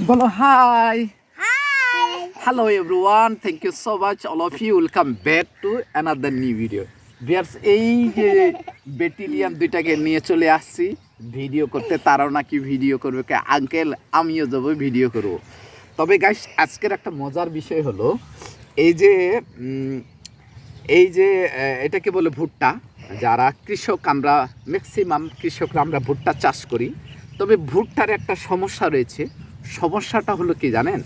বলো hi hello everyone thank you so much all of you welcome back to another new video বিয়ার্স এই যে বেটিলিয়ান দুইটাকে নিয়ে চলে আসছি। ভিডিও করতে তারাও নাকি ভিডিও করবে। কে আঙ্কেল আমিও যাব ভিডিও করব। তবে গাইস আজকের একটা মজার বিষয় হলো এই যে এই যে এটাকে বলে ভুট্টা। যারা কৃষক আমরা ম্যাক্সিমাম কৃষকরা আমরা ভুট্টা চাষ করি। তবে ভুট্টার একটা সমস্যা রয়েছে। সমস্যাটা হলো কি জানেন?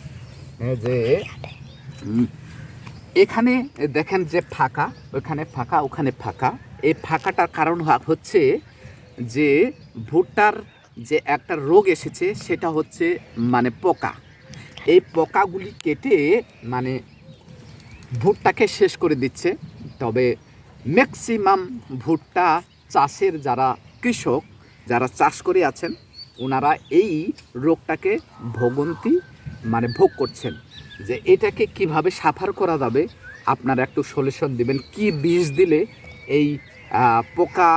যে এখানে দেখেন যে ফাঁকা ওখানে ফাঁকা ওখানে ফাঁকা। এই ফাঁকাটার কারণ হচ্ছে যে ভুট্টার যে একটা রোগ এসেছে সেটা হচ্ছে মানে পোকা। এই পোকাগুলি কেটে মানে ভুট্টাকে শেষ করে দিচ্ছে। তবে ম্যাক্সিমাম ভুট্টা চাষের যারা কৃষক যারা চাষ করে আছেন ওনারা এই রোগটাকে ভোগন্তি মানে ভোগ করছেন। যে এটাকে কীভাবে সাফার করা যাবে, আপনারা একটু সলিউশন দিবেন। কি বীজ দিলে এই পোকা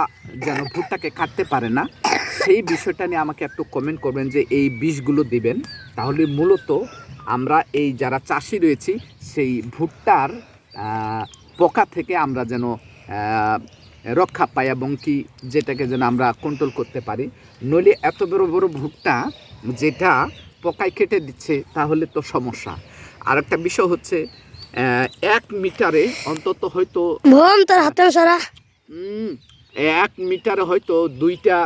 যেন ভুট্টাকে কাটতে পারে না? সেই বিষয়টা নিয়ে আমাকে একটু কমেন্ট করবেন যে এই বীজগুলো দিবেন। তাহলে মূলত আমরা এই যারা চাষি রয়েছি, সেই ভুট্টার পোকা থেকে আমরা যেন রক্ষা পাই এবং কি যেটাকে যেন আমরা কন্ট্রোল করতে পারি। নইলে এত বড় বড় ভুট্টা যেটা পকায় কেটে দিচ্ছে তাহলে তো সমস্যা। আর একটা বিষয় হচ্ছে এক মিটারে অন্তত হয়তো সারা। এক মিটারে হয়তো দুইটা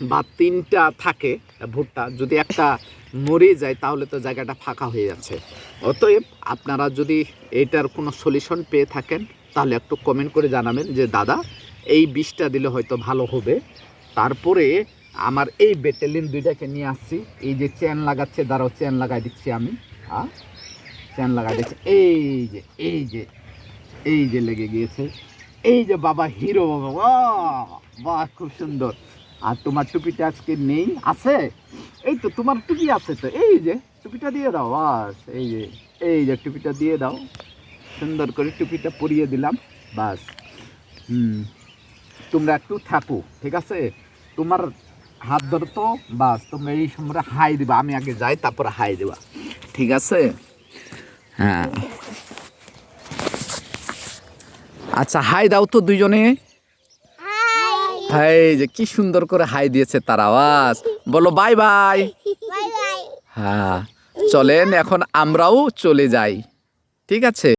বা তিনটা থাকে ভুট্টা। যদি একটা মরে যায় তাহলে তো জায়গাটা ফাঁকা হয়ে যাচ্ছে। অতএব আপনারা যদি এটার কোনো সলিউশন পেয়ে থাকেন তাহলে একটু কমেন্ট করে জানাবেন যে, দাদা, এই বিষটা দিলে হয়তো ভালো হবে। তারপরে আমার এই বেটালিন দুইটাকে নিয়ে আসছি। এই যে চেন লাগাচ্ছে, দাঁড়াও চেন লাগাই দিচ্ছি আমি। আ? চেন লাগাই দিচ্ছি। এই যে এই যে এই যে লেগে গিয়েছে। এই যে বাবা হিরো বাবা বাহ, খুব সুন্দর। আর তোমার টুপিটা আজকে নেই, আছে? এই তো, তোমার টুপি আছে তো। এই যে, টুপিটা দিয়ে দাও, বাস, এই যে এই যে, টুপিটা দিয়ে দাও। সুন্দর করে টুপিটা পরিয়ে দিলাম বাস। হুম তোমরা একটু থাকো ঠিক আছে? তোমার হাত ধরতো বাস তোমরা এই সময় হাই দিবা আমি আগে যাই তারপর হাই দিবা ঠিক আছে? হ্যাঁ। আচ্ছা হাই দাও তো দুইজনে। হাই। যে কি সুন্দর করে হাই দিয়েছে তার আওয়াজ বলো বাই বাই। হ্যাঁ চলেন এখন আমরাও চলে যাই ঠিক আছে?